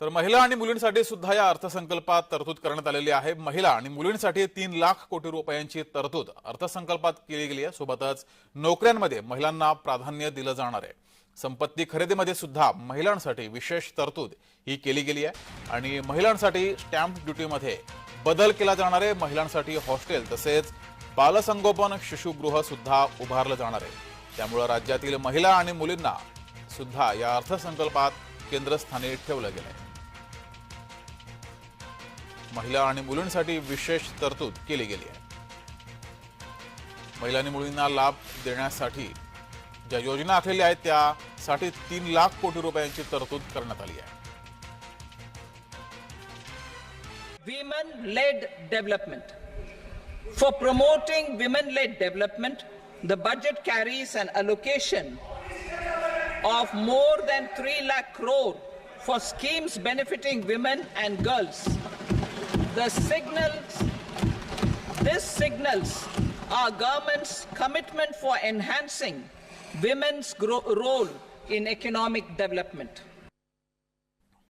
तर महिला आणि मुलींसाठी सुद्धा या अर्थसंकल्पात तरतूद करण्यात आलेली आहे. महिला आणि मुलींसाठी तीन लाख कोटी रुपयांची तरतूद अर्थसंकल्पात केली गेली आहे. सोबतच नोकऱ्यांमध्ये महिलांना प्राधान्य दिलं जाणार आहे. संपत्ती खरेदीमध्ये सुद्धा महिलांसाठी विशेष तरतूद ही केली गेली आहे. आणि महिलांसाठी स्टॅम्प ड्युटीमध्ये बदल केला जाणार आहे. महिलांसाठी हॉस्टेल तसेच बालसंगोपन शिशुगृह सुद्धा उभारलं जाणार आहे. त्यामुळं राज्यातील महिला आणि मुलींना सुद्धा या अर्थसंकल्पात केंद्रस्थानी ठेवलं गेलं आहे महिला आणि मुलींसाठी विशेष तरतूद केली गेली आहे. महिला आणि मुलींना लाभ देण्यासाठी ज्या योजना आखलेल्या आहेत त्यासाठी तीन लाख कोटी रुपयांची तरतूद करण्यात आली आहे. Women led development for promoting women led development the budget carries and allocation of more than three lakh crore for schemes benefiting women and girls The signals, this signals our government's commitment for enhancing women's role in economic development.